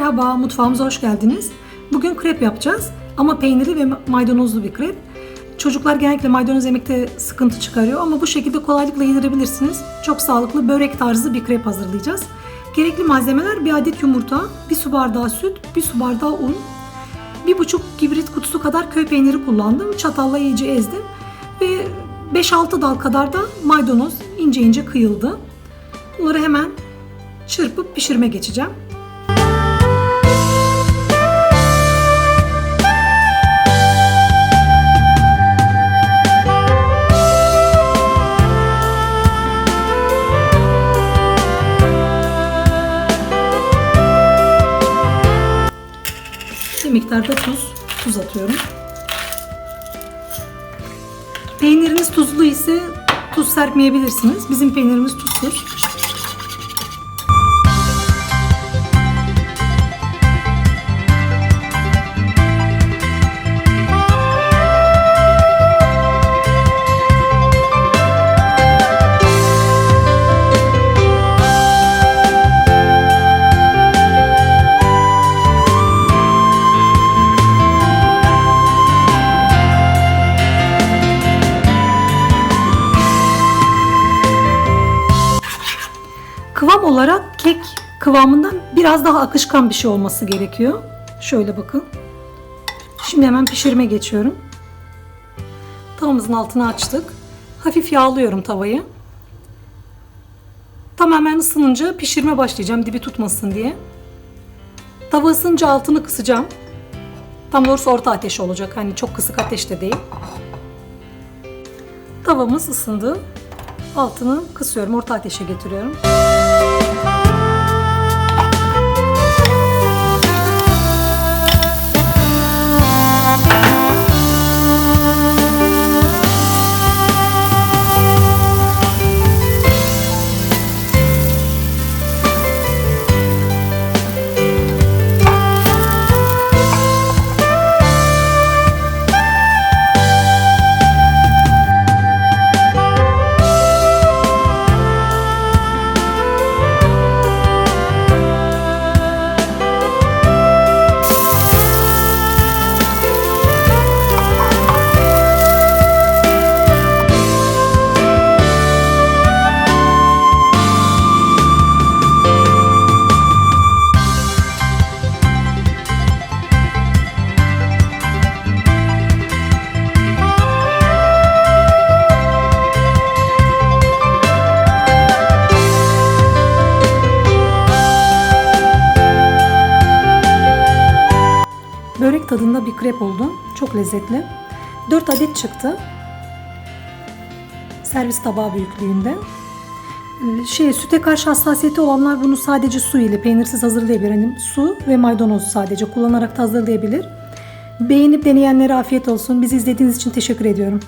Merhaba, mutfağımıza hoş geldiniz. Bugün krep yapacağız ama peynirli ve maydanozlu bir krep. Çocuklar genellikle maydanoz yemekte sıkıntı çıkarıyor ama bu şekilde kolaylıkla yedirebilirsiniz. Çok sağlıklı börek tarzı bir krep hazırlayacağız. Gerekli malzemeler bir adet yumurta, bir su bardağı süt, bir su bardağı un, bir buçuk kibrit kutusu kadar köy peyniri kullandım. Çatalla iyice ezdim ve 5-6 dal kadar da maydanoz ince ince kıyıldı. Bunları hemen çırpıp pişirme geçeceğim. Bir miktar da tuz, tuz atıyorum. Peyniriniz tuzlu ise tuz serpmeyebilirsiniz. Bizim peynirimiz tuzsuz. Kıvam olarak kek kıvamından biraz daha akışkan bir şey olması gerekiyor. Şöyle bakın. Şimdi hemen pişirme geçiyorum. Tavamızın altını açtık. Hafif yağlıyorum tavayı. Tamamen ısınınca pişirme başlayacağım dibi tutmasın diye. Tava ısınınca altını kısacağım. Tam doğrusu orta ateş olacak. Hani çok kısık ateşte değil. Tavamız ısındı. Altını kısıyorum. Orta ateşe getiriyorum. Tadında bir krep oldu. Çok lezzetli. 4 adet çıktı. Servis tabağı büyüklüğünde. Şey, süte karşı hassasiyeti olanlar bunu sadece su ile peynirsiz hazırlayabilir. Hani su ve maydanoz sadece kullanarak hazırlayabilir. Beğenip deneyenlere afiyet olsun. Bizi izlediğiniz için teşekkür ediyorum.